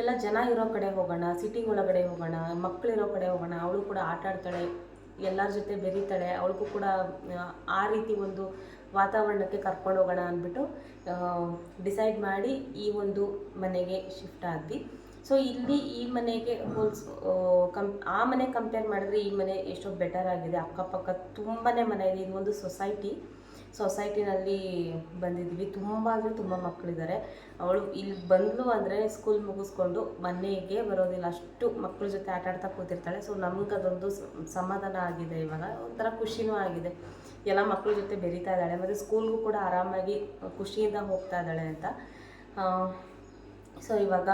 ಎಲ್ಲ ಜನ ಇರೋ ಕಡೆ ಹೋಗೋಣ ಸಿಟಿ ಒಳಗಡೆ ಹೋಗೋಣ ಮಕ್ಕಳಿರೋ ಕಡೆ ಹೋಗೋಣ ಅವಳು ಕೂಡ ಆಟ ಆಡ್ತಾಳೆ ಎಲ್ಲರ ಜೊತೆ ಬೆರೀತಾಳೆ ಅವಳಿಗೂ ಕೂಡ ಆ, ಆ ರೀತಿ ಒಂದು ವಾತಾವರಣಕ್ಕೆ ಕರ್ಕೊಂಡು ಹೋಗೋಣ ಅಂದ್ಬಿಟ್ಟು ಡಿಸೈಡ್ ಮಾಡಿ ಈ ಒಂದು ಮನೆಗೆ ಶಿಫ್ಟ್ ಆದ್ವಿ. ಸೊ ಇಲ್ಲಿ ಈ ಮನೆಗೆ ಹೋಲ್ಸ್ ಕಂ, ಆ ಮನೆ ಕಂಪೇರ್ ಮಾಡಿದ್ರೆ ಈ ಮನೆ ಎಷ್ಟೋ ಬೆಟರ್ ಆಗಿದೆ. ಅಕ್ಕಪಕ್ಕ ತುಂಬಾ ಮನೆ ಇದೆ ಇದೊಂದು ಸೊಸೈಟಿ ಸೊಸೈಟಿನಲ್ಲಿ ಬಂದಿದ್ವಿ ತುಂಬ ಅಂದರೆ ತುಂಬ ಮಕ್ಕಳಿದ್ದಾರೆ. ಅವಳು ಇಲ್ಲಿ ಬಂದಳು ಅಂದರೆ ಸ್ಕೂಲ್ ಮುಗಿಸ್ಕೊಂಡು ಮನೆಗೆ ಬರೋದಿಲ್ಲ. ಅಷ್ಟು ಮಕ್ಕಳ ಜೊತೆ ಆಟ ಆಡ್ತಾ ಕೂತಿರ್ತಾಳೆ. ಸೊ ನಮ್ಗೆ ಅದೊಂದು ಸಮಾಧಾನ ಆಗಿದೆ ಇವಾಗ. ಒಂಥರ ಖುಷಿನೂ ಆಗಿದೆ. ಎಲ್ಲ ಮಕ್ಕಳ ಜೊತೆ ಬೆರೀತಾ ಇದ್ದಾಳೆ. ಮತ್ತು ಸ್ಕೂಲ್ಗೂ ಕೂಡ ಆರಾಮಾಗಿ ಖುಷಿಯಿಂದ ಹೋಗ್ತಾ ಇದ್ದಾಳೆ ಅಂತ. ಸೊ ಇವಾಗ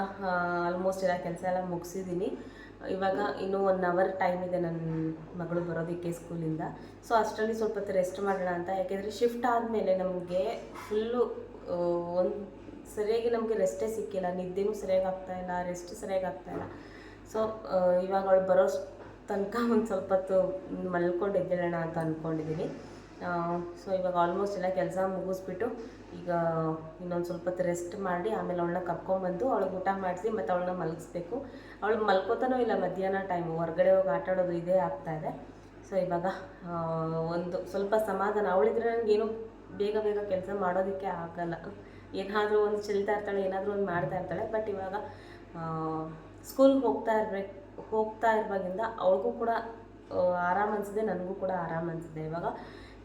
ಆಲ್ಮೋಸ್ಟ್ ಎಲ್ಲ ಕೆಲಸ ಎಲ್ಲ ಮುಗಿಸಿದ್ದೀನಿ ಇವಾಗ ಇನ್ನೂ ಒನ್ ಅವರ್ ಟೈಮ್ ಇದೆ ನನ್ನ ಮಗಳು ಬರೋದಕ್ಕೆ ಸ್ಕೂಲಿಂದ ಸೊ ಅಷ್ಟರಲ್ಲಿ ಸ್ವಲ್ಪ ಹೊತ್ತು ರೆಸ್ಟ್ ಮಾಡೋಣ ಅಂತ. ಯಾಕೆಂದರೆ ಶಿಫ್ಟ್ ಆದಮೇಲೆ ನಮಗೆ ಫುಲ್ಲು ಒಂದು ಸರಿಯಾಗಿ ನಮಗೆ ರೆಸ್ಟೇ ಸಿಕ್ಕಿಲ್ಲ. ನಿದ್ದೆನೂ ಸರಿಯಾಗಿ ಆಗ್ತಾಯಿಲ್ಲ ರೆಸ್ಟ್ ಸರಿಯಾಗಿ ಆಗ್ತಾಯಿಲ್ಲ ಸೊ ಇವಾಗ ಅವಳು ಬರೋ ತನಕ ಒಂದು ಸ್ವಲ್ಪ ಹೊತ್ತು ಮಲ್ಕೊಂಡು ಎದ್ದೇಳೋಣ ಅಂತ ಅಂದ್ಕೊಂಡಿದ್ದೀನಿ ಸೊ ಇವಾಗ ಆಲ್ಮೋಸ್ಟ್ ಎಲ್ಲ ಕೆಲಸ ಮುಗಿಸ್ಬಿಟ್ಟು ಈಗ ಇನ್ನೊಂದು ಸ್ವಲ್ಪ ಹೊತ್ತು ರೆಸ್ಟ್ ಮಾಡಿ, ಆಮೇಲೆ ಅವಳನ್ನ ಕರ್ಕೊಂಬಂದು ಅವಳಿಗೆ ಊಟ ಮಾಡಿಸಿ ಮತ್ತು ಅವಳನ್ನ ಮಲಗಿಸ್ಬೇಕು. ಅವಳು ಮಲ್ಕೋತಾನೂ ಇಲ್ಲ ಮಧ್ಯಾಹ್ನ ಟೈಮು ಹೊರಗಡೆ ಹೋಗಿ ಆಟ ಆಡೋದು ಇದೇ ಆಗ್ತಾಯಿದೆ ಸೊ ಇವಾಗ ಒಂದು ಸ್ವಲ್ಪ ಸಮಾಧಾನ, ಅವಳಿದ್ರೆ ನನಗೇನು ಬೇಗ ಬೇಗ ಕೆಲಸ ಮಾಡೋದಕ್ಕೆ ಆಗಲ್ಲ. ಏನಾದರೂ ಒಂದು ಚೆಲ್ತಾ ಇರ್ತಾಳೆ, ಏನಾದರೂ ಒಂದು ಮಾಡ್ತಾ ಇರ್ತಾಳೆ ಬಟ್ ಇವಾಗ ಸ್ಕೂಲ್ಗೆ ಹೋಗ್ತಾ ಇರ್ಬೇಕು ಹೋಗ್ತಾ ಇರುವಾಗಿಂದ ಅವಳಿಗೂ ಕೂಡ ಆರಾಮ ಅನಿಸಿದೆ ನನಗೂ ಕೂಡ ಆರಾಮ ಅನಿಸಿದೆ ಇವಾಗ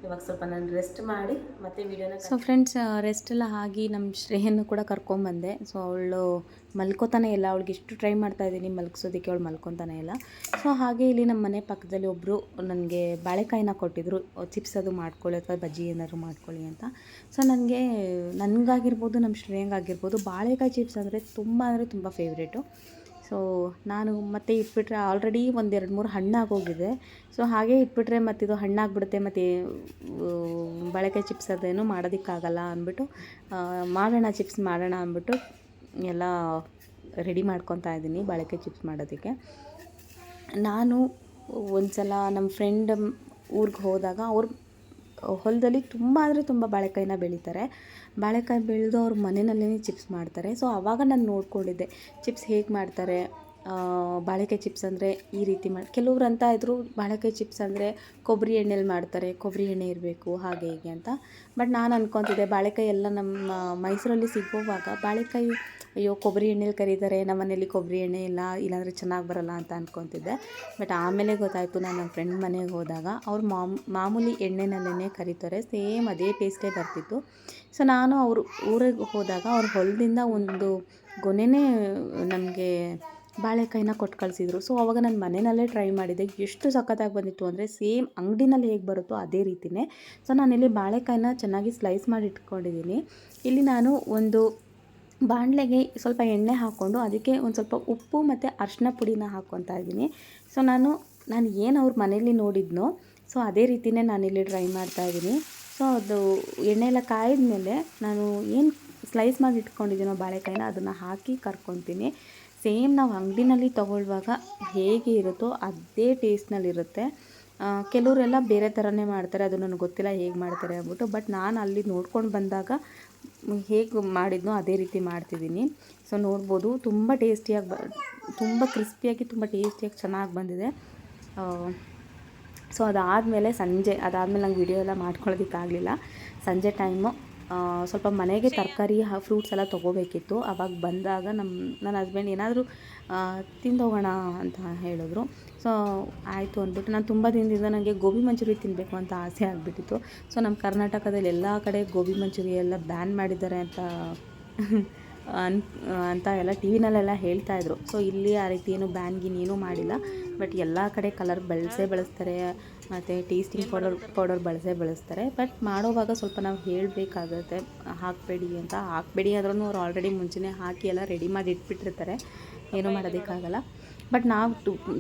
ಇವಾಗ ಸ್ವಲ್ಪ ನಾನು ರೆಸ್ಟ್ ಮಾಡಿ ಮತ್ತೆ ವಿಡಿಯೋನ ಸೊ ಫ್ರೆಂಡ್ಸ್ ರೆಸ್ಟ್ ಎಲ್ಲ ಆಗಿ ನಮ್ಮ ಶ್ರೇಯನ್ನು ಕೂಡ ಕರ್ಕೊಂಬಂದೆ ಸೊ ಅವಳು ಮಲ್ಕೋತಾನೆ ಇಲ್ಲ. ಅವಳಿಗೆ ಇಷ್ಟು ಟ್ರೈ ಮಾಡ್ತಾ ಇದ್ದೀನಿ ಮಲ್ಗಿಸೋದಕ್ಕೆ ಅವಳು ಮಲ್ಕೊತಾನೆ ಇಲ್ಲ. ಸೊ ಹಾಗೆ ಇಲ್ಲಿ ನಮ್ಮ ಮನೆ ಪಕ್ಕದಲ್ಲಿ ಒಬ್ಬರು ನನಗೆ ಬಾಳೆಕಾಯಿನ ಕೊಟ್ಟಿದ್ರು. ಚಿಪ್ಸ್ ಅದು ಮಾಡ್ಕೊಳ್ಳಿ ಅಥವಾ ಬಜ್ಜಿ ಏನಾದರೂ ಮಾಡ್ಕೊಳ್ಳಿ ಅಂತ. ಸೊ ನನಗೆ ನನಗಾಗಿರ್ಬೋದು ನಮ್ಮ ಶ್ರೇಯಂಗಾಗಿರ್ಬೋದು ಬಾಳೆಕಾಯಿ ಚಿಪ್ಸ್ ಅಂದರೆ ತುಂಬ ಅಂದರೆ ತುಂಬ ಫೇವ್ರೇಟು ಸೊ ನಾನು ಮತ್ತೆ ಇಟ್ಬಿಟ್ರೆ ಆಲ್ರೆಡಿ ಒಂದೆರಡು ಮೂರು ಹಣ್ಣಾಗೋಗಿದೆ ಸೊ ಹಾಗೆ ಇಟ್ಬಿಟ್ರೆ ಮತ್ತಿದು ಹಣ್ಣಾಗ್ಬಿಡುತ್ತೆ ಮತ್ತು ಬಳಕೆ ಚಿಪ್ಸ್ ಅದೇನು ಮಾಡೋದಕ್ಕಾಗಲ್ಲ ಅಂದ್ಬಿಟ್ಟು ಮಾಡೋಣ ಚಿಪ್ಸ್ ಮಾಡೋಣ ಅಂದ್ಬಿಟ್ಟು ಎಲ್ಲ ರೆಡಿ ಮಾಡ್ಕೊತಾ ಇದ್ದೀನಿ ಬಾಳೆಕಾಯಿ ಚಿಪ್ಸ್ ಮಾಡೋದಕ್ಕೆ. ನಾನು ಒಂದು ಸಲ ನಮ್ಮ ಫ್ರೆಂಡ್ ಊರಿಗೆ ಹೋದಾಗ ಅವ್ರ ಹೊಲದಲ್ಲಿ ತುಂಬ ಅಂದರೆ ತುಂಬ ಬಾಳೆಕಾಯಿನ ಬೆಳೀತಾರೆ. ಬಾಳೆಕಾಯಿ ಬೆಳೆದು ಅವ್ರ ಮನೆಯಲ್ಲೇ ಚಿಪ್ಸ್ ಮಾಡ್ತಾರೆ. ಸೊ ಆವಾಗ ನಾನು ನೋಡ್ಕೊಂಡಿದ್ದೆ. ಚಿಪ್ಸ್ ಹೇಗೆ ಮಾಡ್ತಾರೆ? ಬಾಳೆಕಾಯಿ ಚಿಪ್ಸ್ ಅಂದರೆ ಈ ರೀತಿ ಮಾಡಿ, ಕೆಲವ್ರು ಅಂತ ಇದ್ದರು ಬಾಳೆಕಾಯಿ ಚಿಪ್ಸ್ ಅಂದರೆ ಕೊಬ್ಬರಿ ಎಣ್ಣೆಲಿ ಮಾಡ್ತಾರೆ. ಕೊಬ್ಬರಿ ಎಣ್ಣೆ ಇರಬೇಕು, ಹಾಗೆ ಹೀಗೆ ಅಂತ. ಬಟ್ ನಾನು ಅಂದ್ಕೊತಿದ್ದೆ ಬಾಳೆಕಾಯಿ ಎಲ್ಲ ನಮ್ಮ ಮೈಸೂರಲ್ಲಿ ಸಿಗುವಾಗ ಬಾಳೆಕಾಯಿ ಅಯ್ಯೋ, ಕೊಬ್ಬರಿ ಎಣ್ಣೆಲಿ ಕರೀತಾರೆ ನಮ್ಮ ಮನೇಲಿ ಕೊಬ್ಬರಿ ಎಣ್ಣೆ ಇಲ್ಲ, ಇಲ್ಲಾಂದರೆ ಚೆನ್ನಾಗಿ ಬರಲ್ಲ ಅಂತ ಅಂದ್ಕೊತಿದ್ದೆ ಬಟ್ ಆಮೇಲೆ ಗೊತ್ತಾಯಿತು, ನಾನು ನನ್ನ ಫ್ರೆಂಡ್ ಮನೆಗೆ ಹೋದಾಗ ಅವ್ರು ಮಾಮ್, ಮಾಮೂಲಿ ಎಣ್ಣೆನಲ್ಲೇ ಕರೀತಾರೆ, ಸೇಮ್ ಅದೇ ಟೇಸ್ಟೇ ಬರ್ತಿತ್ತು. ಸೊ ನಾನು ಅವರು ಊರಿಗೆ ಹೋದಾಗ ಅವ್ರ ಹೊಲದಿಂದ ಒಂದು ಗೊನೆನೇ ನಮಗೆ ಬಾಳೆಕಾಯಿನ ಕೊಟ್ಟು ಕಳಿಸಿದ್ರು. ಸೊ ಅವಾಗ ನಾನು ಮನೆಯಲ್ಲೇ ಟ್ರೈ ಮಾಡಿದೆ. ಎಷ್ಟು ಸಖತ್ತಾಗಿ ಬಂದಿತ್ತು ಅಂದರೆ ಸೇಮ್ ಅಂಗಡಿನಲ್ಲಿ ಹೇಗೆ ಬರುತ್ತೋ ಅದೇ ರೀತಿಯೇ ಸೊ ನಾನಿಲ್ಲಿ ಬಾಳೆಕಾಯಿನ ಚೆನ್ನಾಗಿ ಸ್ಲೈಸ್ ಮಾಡಿ ಇಟ್ಕೊಂಡಿದ್ದೀನಿ ಇಲ್ಲಿ ನಾನು ಒಂದು ಬಾಣಲೆಗೆ ಸ್ವಲ್ಪ ಎಣ್ಣೆ ಹಾಕ್ಕೊಂಡು ಅದಕ್ಕೆ ಒಂದು ಸ್ವಲ್ಪ ಉಪ್ಪು ಮತ್ತು ಅರಿಶಿನ ಪುಡಿನ ಹಾಕ್ಕೊತಾ ಇದ್ದೀನಿ. ಸೊ ನಾನು ನಾನು ಏನು ಅವ್ರ ಮನೇಲಿ ನೋಡಿದ್ನೋ ಸೊ ಅದೇ ರೀತಿಯೇ ನಾನಿಲ್ಲಿ ಟ್ರೈ ಮಾಡ್ತಾ ಇದ್ದೀನಿ. ಸೊ ಅದು ಎಣ್ಣೆ ಎಲ್ಲ ಕಾಯ್ದ ಮೇಲೆ ನಾನು ಏನು ಸ್ಲೈಸ್ ಮಾಡಿ ಇಟ್ಕೊಂಡಿದ್ದೀನೋ ಬಾಳೆಕಾಯಿನ ಅದನ್ನು ಹಾಕಿ ಕರ್ಕೊತೀನಿ. ಸೇಮ್ ನಾವು ಅಂಗಡಿನಲ್ಲಿ ತೊಗೊಳ್ಳುವಾಗ ಹೇಗೆ ಇರುತ್ತೋ ಅದೇ ಟೇಸ್ಟ್ನಲ್ಲಿರುತ್ತೆ ಕೆಲವರೆಲ್ಲ ಬೇರೆ ಥರನೇ ಮಾಡ್ತಾರೆ, ಅದು ನನಗೆ ಗೊತ್ತಿಲ್ಲ ಹೇಗೆ ಮಾಡ್ತಾರೆ ಅಂದ್ಬಿಟ್ಟು ಬಟ್ ನಾನು ಅಲ್ಲಿ ನೋಡ್ಕೊಂಡು ಬಂದಾಗ ಹೇಗೆ ಮಾಡಿದ್ನೋ ಅದೇ ರೀತಿ ಮಾಡ್ತಿದ್ದೀನಿ. ಸೊ, ನೋಡ್ಬೋದು, ತುಂಬ ಟೇಸ್ಟಿಯಾಗಿ ಬ, ತುಂಬ ಕ್ರಿಸ್ಪಿಯಾಗಿ, ತುಂಬ ಟೇಸ್ಟಿಯಾಗಿ ಚೆನ್ನಾಗಿ ಬಂದಿದೆ. ಸೊ, ಅದಾದಮೇಲೆ ಸಂಜೆ, ಅದಾದಮೇಲೆ ನಂಗೆ ವಿಡಿಯೋ ಎಲ್ಲ ಮಾಡ್ಕೊಳ್ಳೋದಕ್ಕಾಗಲಿಲ್ಲ ಸಂಜೆ ಟೈಮು ಸ್ವಲ್ಪ ಮನೆಗೆ ತರಕಾರಿ ಫ್ರೂಟ್ಸ್ ಎಲ್ಲ ತೊಗೋಬೇಕಿತ್ತು. ಅವಾಗ ಬಂದಾಗ ನಮ್ಮ ನನ್ನ ಹಸ್ಬೆಂಡ್ ಏನಾದರೂ ತಿಂದು ಹೋಗೋಣ ಅಂತ ಹೇಳಿದ್ರು. ಸೊ ಆಯಿತು ಅಂದ್ಬಿಟ್ಟು ನಾನು ತುಂಬ ದಿನದಿಂದ ನನಗೆ ಗೋಬಿ ಮಂಚೂರಿ ತಿನ್ನಬೇಕು ಅಂತ ಆಸೆ ಆಗಿಬಿಟ್ಟಿತ್ತು. ಸೊ ನಮ್ಮ ಕರ್ನಾಟಕದಲ್ಲಿ ಎಲ್ಲ ಕಡೆ ಗೋಬಿ ಮಂಚೂರಿ ಎಲ್ಲ ಬ್ಯಾನ್ ಮಾಡಿದ್ದಾರೆ ಅಂತ, ಅನ್, ಅಂತ ಎಲ್ಲ ಟಿ ವಿನಲ್ಲೆಲ್ಲ ಹೇಳ್ತಾಯಿದ್ರು ಸೊ ಇಲ್ಲಿ ಆ ರೀತಿ ಏನು ಬ್ಯಾನ್ ಗೀನ್ ಏನೂ ಮಾಡಿಲ್ಲ. ಬಟ್ ಎಲ್ಲ ಕಡೆ ಕಲರ್ ಬಳಸೇ ಬಳಸ್ತಾರೆ. ಮತ್ತು ಟೇಸ್ಟಿಂಗ್ ಪೌಡರ್ ಪೌಡರ್ ಬಳಸೇ ಬಳಸ್ತಾರೆ. ಬಟ್ ಮಾಡೋವಾಗ ಸ್ವಲ್ಪ ನಾವು ಹೇಳಬೇಕಾಗುತ್ತೆ ಹಾಕಬೇಡಿ ಅಂತ. ಹಾಕಬೇಡಿ ಆದ್ರೂ ಅವ್ರು ಆಲ್ರೆಡಿ ಮುಂಚೆನೇ ಹಾಕಿ ಎಲ್ಲ ರೆಡಿ ಮಾಡಿ ಇಟ್ಬಿಟ್ಟಿರ್ತಾರೆ. ಏನೂ ಮಾಡೋದಕ್ಕಾಗಲ್ಲ. ಬಟ್ ನಾವು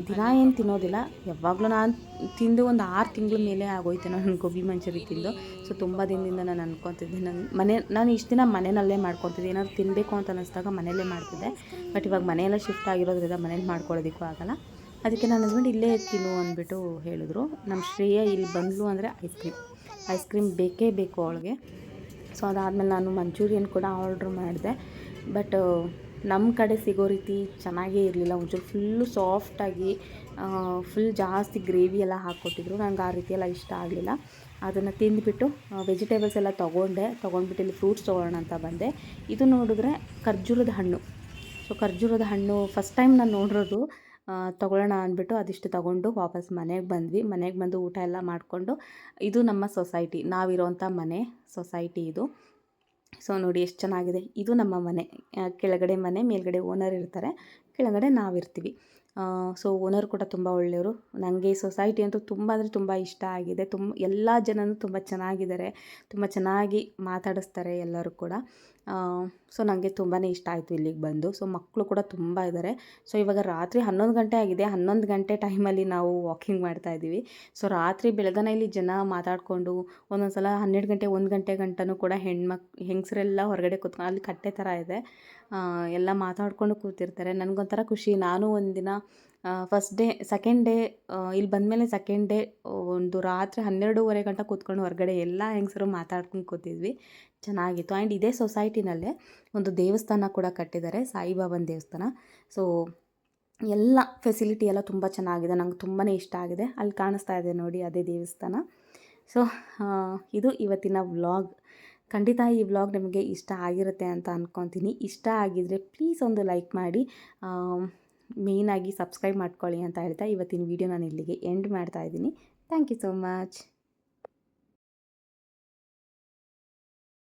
ದಿನ ಏನು ತಿನ್ನೋದಿಲ್ಲ. ಯಾವಾಗಲೂ ನಾನು ತಿಂದು ಒಂದು ಆರು ತಿಂಗಳ ಮೇಲೆ ಆಗೋಯ್ತು ನಾನು ಗೋಬಿ ಮಂಚೂರಿ ತಿಂದು. ಸೊ ತುಂಬ ದಿನದಿಂದ ನಾನು ಅನ್ಕೊತಿದ್ದೆ. ನನ್ನ ಮನೆ ನಾನು ಇಷ್ಟು ದಿನ ಮನೆಯಲ್ಲೇ ಮಾಡ್ಕೊತಿದ್ದೆ. ಏನಾದ್ರು ತಿನ್ನಬೇಕು ಅಂತ ಅನ್ನಿಸ್ದಾಗ ಮನೆಯಲ್ಲೇ ಮಾಡ್ತಿದ್ದೆ. ಬಟ್ ಇವಾಗ ಮನೆಯೆಲ್ಲ ಶಿಫ್ಟ್ ಆಗಿರೋದ್ರಿಂದ ಮನೇಲಿ ಮಾಡ್ಕೊಳ್ಳೋದಕ್ಕೂ ಆಗಲ್ಲ. ಅದಕ್ಕೆ ನನ್ನ ಹಸ್ಬೆಂಡ್ ಇಲ್ಲೇ ತಿನ್ನು ಅಂದ್ಬಿಟ್ಟು ಹೇಳಿದ್ರು. ನಮ್ಮ ಶ್ರೇಯ ಇಲ್ಲಿ ಬಂದ್ಲು ಅಂದರೆ ಐಸ್ ಕ್ರೀಮ್ ಐಸ್ ಕ್ರೀಮ್ ಬೇಕೇ ಬೇಕು ಅವಳಿಗೆ. ಸೊ ಅದಾದಮೇಲೆ ನಾನು ಮಂಚೂರಿಯನ್ ಕೂಡ ಆರ್ಡ್ರ್ ಮಾಡಿದೆ. ಬಟ್ ನಮ್ಮ ಕಡೆ ಸಿಗೋ ರೀತಿ ಚೆನ್ನಾಗೇ ಇರಲಿಲ್ಲ. ಒಂಚೂರು ಫುಲ್ಲು ಸಾಫ್ಟಾಗಿ ಫುಲ್ ಜಾಸ್ತಿ ಗ್ರೇವಿ ಎಲ್ಲ ಹಾಕ್ಕೊಟ್ಟಿದ್ರು ನನಗೆ ಆ ರೀತಿ ಎಲ್ಲ ಇಷ್ಟ ಆಗಲಿಲ್ಲ. ಅದನ್ನು ತಿಂದುಬಿಟ್ಟು ವೆಜಿಟೇಬಲ್ಸ್ ಎಲ್ಲ ತೊಗೊಂಡೆ. ತೊಗೊಂಡ್ಬಿಟ್ಟು ಇಲ್ಲಿ ಫ್ರೂಟ್ಸ್ ತೊಗೊಳ್ಳೋಣ ಅಂತ ಬಂದೆ. ಇದು ನೋಡಿದ್ರೆ ಖರ್ಜೂರದ ಹಣ್ಣು. ಸೊ ಖರ್ಜೂರದ ಹಣ್ಣು ಫಸ್ಟ್ ಟೈಮ್ ನಾನು ನೋಡಿರೋದು. ತೊಗೊಳ್ಳೋಣ ಅಂದ್ಬಿಟ್ಟು ಅದಿಷ್ಟು ತೊಗೊಂಡು ವಾಪಸ್ ಮನೆಗೆ ಬಂದ್ವಿ. ಮನೆಗೆ ಬಂದು ಊಟ ಎಲ್ಲ ಮಾಡಿಕೊಂಡು ಇದು ನಮ್ಮ ಸೊಸೈಟಿ. ನಾವಿರೋಂಥ ಮನೆ, ಸೊಸೈಟಿ ಇದು. ಸೊ, ನೋಡಿ ಎಷ್ಟು ಚೆನ್ನಾಗಿದೆ. ಇದು ನಮ್ಮ ಮನೆ. ಕೆಳಗಡೆ ಮನೆ, ಮೇಲ್ಗಡೆ ಓನರ್ ಇರ್ತಾರೆ. ಕೆಳಗಡೆ ನಾವಿರ್ತೀವಿ. ಸೊ, ಓನರ್ ಕೂಡ ತುಂಬ ಒಳ್ಳೆಯವರು. ನನಗೆ ಸೊಸೈಟಿ ಅಂತೂ ತುಂಬ ಅಂದರೆ ತುಂಬ ಇಷ್ಟ ಆಗಿದೆ. ತುಂಬ ಎಲ್ಲ ಜನನೂ ತುಂಬ ಚೆನ್ನಾಗಿದ್ದಾರೆ. ತುಂಬ ಚೆನ್ನಾಗಿ ಮಾತಾಡಿಸ್ತಾರೆ ಎಲ್ಲರೂ ಕೂಡ. ಸೊ ನನಗೆ ತುಂಬಾ ಇಷ್ಟ ಆಯಿತು ಇಲ್ಲಿಗೆ ಬಂದು. ಸೊ ಮಕ್ಕಳು ಕೂಡ ತುಂಬ ಇದ್ದಾರೆ ಸೊ ಇವಾಗ ರಾತ್ರಿ ಹನ್ನೊಂದು ಗಂಟೆ ಆಗಿದೆ. ಹನ್ನೊಂದು ಗಂಟೆ ಟೈಮಲ್ಲಿ ನಾವು ವಾಕಿಂಗ್ ಮಾಡ್ತಾ ಇದ್ದೀವಿ. ಸೊ ರಾತ್ರಿ ಬೆಳಗನ ಇಲ್ಲಿ ಜನ ಮಾತಾಡಿಕೊಂಡು ಒಂದೊಂದು ಸಲ ಹನ್ನೆರಡು ಗಂಟೆ, ಒಂದು ಗಂಟೆ ಗಂಟನೂ ಕೂಡ ಹೆಣ್ಮಕ್, ಹೆಂಗಸರೆಲ್ಲ ಹೊರಗಡೆ ಕೂತ್ಕೊಂಡು ಅಲ್ಲಿ ಕಟ್ಟೆ ಥರ ಇದೆ. ಎಲ್ಲ ಮಾತಾಡಿಕೊಂಡು ಕೂತಿರ್ತಾರೆ. ನನಗೊಂಥರ ಖುಷಿ. ನಾನು ಒಂದಿನ ಫಸ್ಟ್ ಡೇ ಸೆಕೆಂಡ್ ಡೇ ಇಲ್ಲಿ ಬಂದಮೇಲೆ ಸೆಕೆಂಡ್ ಡೇ ಒಂದು ರಾತ್ರಿ ಹನ್ನೆರಡೂವರೆ ಗಂಟೆ ಕೂತ್ಕೊಂಡು ಹೊರಗಡೆ ಎಲ್ಲ ಹೆಂಗಸರು ಮಾತಾಡ್ಕೊಂಡು ಕೂತಿದ್ವಿ. ಚೆನ್ನಾಗಿತ್ತು. ಆ್ಯಂಡ್ ಇದೇ ಸೊಸೈಟಿನಲ್ಲೇ ಒಂದು ದೇವಸ್ಥಾನ ಕೂಡ ಕಟ್ಟಿದ್ದಾರೆ ಸಾಯಿಬಾಬನ ದೇವಸ್ಥಾನ. ಸೊ ಎಲ್ಲ ಫೆಸಿಲಿಟಿ ಎಲ್ಲ ತುಂಬ ಚೆನ್ನಾಗಿದೆ. ನಂಗೆ ತುಂಬಾ ಇಷ್ಟ ಆಗಿದೆ. ಅಲ್ಲಿ ಕಾಣಿಸ್ತಾ ಇದೆ ನೋಡಿ ಅದೇ ದೇವಸ್ಥಾನ. ಸೊ ಇದು ಇವತ್ತಿನ ವ್ಲಾಗ್ ಖಂಡಿತ ಈ ವ್ಲಾಗ್ ನಿಮಗೆ ಇಷ್ಟ ಆಗಿರುತ್ತೆ ಅಂತ ಅಂದ್ಕೊತೀನಿ ಇಷ್ಟ ಆಗಿದರೆ ಪ್ಲೀಸ್ ಒಂದು ಲೈಕ್ ಮಾಡಿ. ಮೇಯ್ನಾಗಿ ಸಬ್ಸ್ಕ್ರೈಬ್ ಮಾಡ್ಕೊಳ್ಳಿ ಅಂತ ಹೇಳ್ತಾ ಇವತ್ತಿನ ವೀಡಿಯೋ ನಾನು ಇಲ್ಲಿಗೆ ಎಂಡ್ ಮಾಡ್ತಾ ಇದ್ದೀನಿ. Thank you so much